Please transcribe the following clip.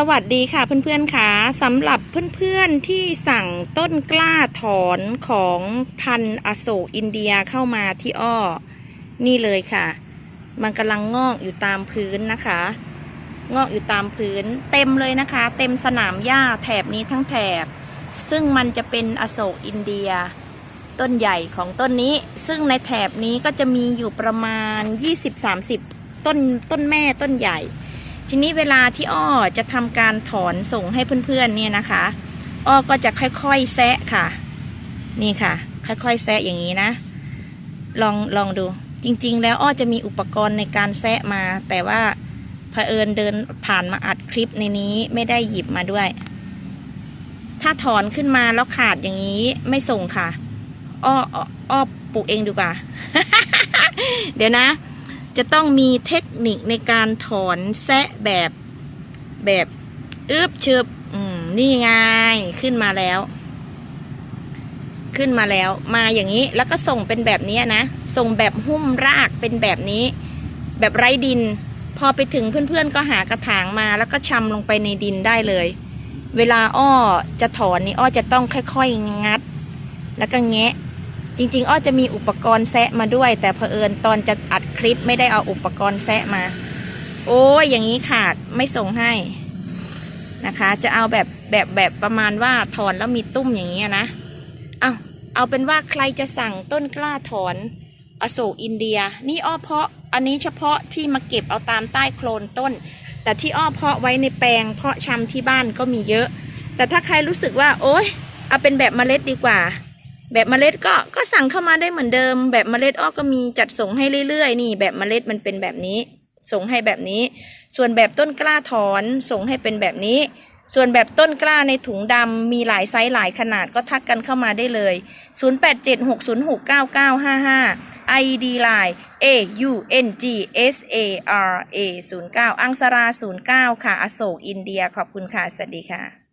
สวัสดีค่ะเพื่อนๆค่ะสำหรับเพื่อนๆที่สั่งต้นกล้าถอนของพันอโศกอินเดียเข้ามาที่อ้อ นี่เลยค่ะ มันกำลังงอกอยู่ตามพื้นนะคะ งอกอยู่ตามพื้น เต็มเลยนะคะ เต็มสนามหญ้าแถบนี้ทั้งแถบ ซึ่งมันจะเป็นอโศกอินเดีย ต้นใหญ่ของต้นนี้ ซึ่งในแถบนี้ก็จะมีอยู่ประมาณ 20-30 ต้นต้นแม่ต้นใหญ่ ทีนี้เวลาที่อ้อจะทำการถอนส่งให้เพื่อนๆเนี่ยนะคะ อ้อก็จะค่อยๆแซะค่ะ นี่ค่ะ ค่อยๆแซะอย่างนี้นะ ลองลองดู จริงๆ แล้วอ้อจะมีอุปกรณ์ในการแซะมา แต่ว่าเผอิญเดินผ่านมาอัดคลิปในนี้ไม่ได้หยิบมาด้วย ถ้าถอนขึ้นมาแล้วขาดอย่างนี้ไม่ส่งค่ะ อ้ออ้ออ้อปลูกเองดีกว่า เดี๋ยวนะ จะต้องมีเทคนิคในการถอนแซะแบบแบบอึบชึบอืมนี่ไงขึ้นมาแล้ว ขึ้นมาแล้ว มาอย่างนี้แล้วก็ส่งเป็นแบบนี้นะ ส่งแบบหุ้มรากเป็นแบบนี้ แบบไร้ดิน พอไปถึงเพื่อนๆก็หากระถางมาแล้วก็ชำลงไปในดินได้เลย เวลาอ้อจะถอนนี่อ้อจะต้องค่อยๆงัด แล้วก็แงะ จริงๆ อ้อจะมีอุปกรณ์แซะมาด้วย แต่เผอิญตอนจะอัดคลิปไม่ได้เอาอุปกรณ์แซะมา โอ้ยอย่างนี้ขาดไม่ส่งให้นะคะ จะเอาแบบแบบแบบประมาณว่าถอนแล้วมีตุ้มอย่างนี้นะเอาเอาเป็นว่าใครจะสั่งต้นกล้าถอนอโศกอินเดีย นี่อ้อเพาะอันนี้เฉพาะที่มาเก็บเอาตามใต้โคลนต้น แต่ที่อ้อเพาะไว้ในแปลงเพาะชำที่บ้านก็มีเยอะ แต่ถ้าใครรู้สึกว่า โอ๊ยเอาเป็นแบบเมล็ดดีกว่า แบบเมล็ดก็ก็สั่งเข้ามาได้เหมือนเดิม แบบเมล็ดอ้อก็มีจัดส่งให้เรื่อยๆ นี่ แบบเมล็ดมันเป็นแบบนี้ ส่งให้แบบนี้ ส่วนแบบต้นกล้าถอนส่งให้เป็นแบบนี้ ส่วนแบบต้นกล้าในถุงดำมีหลายไซส์หลายขนาดก็ทักกันเข้ามาได้เลย 0876069955 ID Line A U N G S A R A 09 อังสรา 09 ค่ะ อโศกอินเดีย ขอบคุณค่ะ สวัสดีค่ะ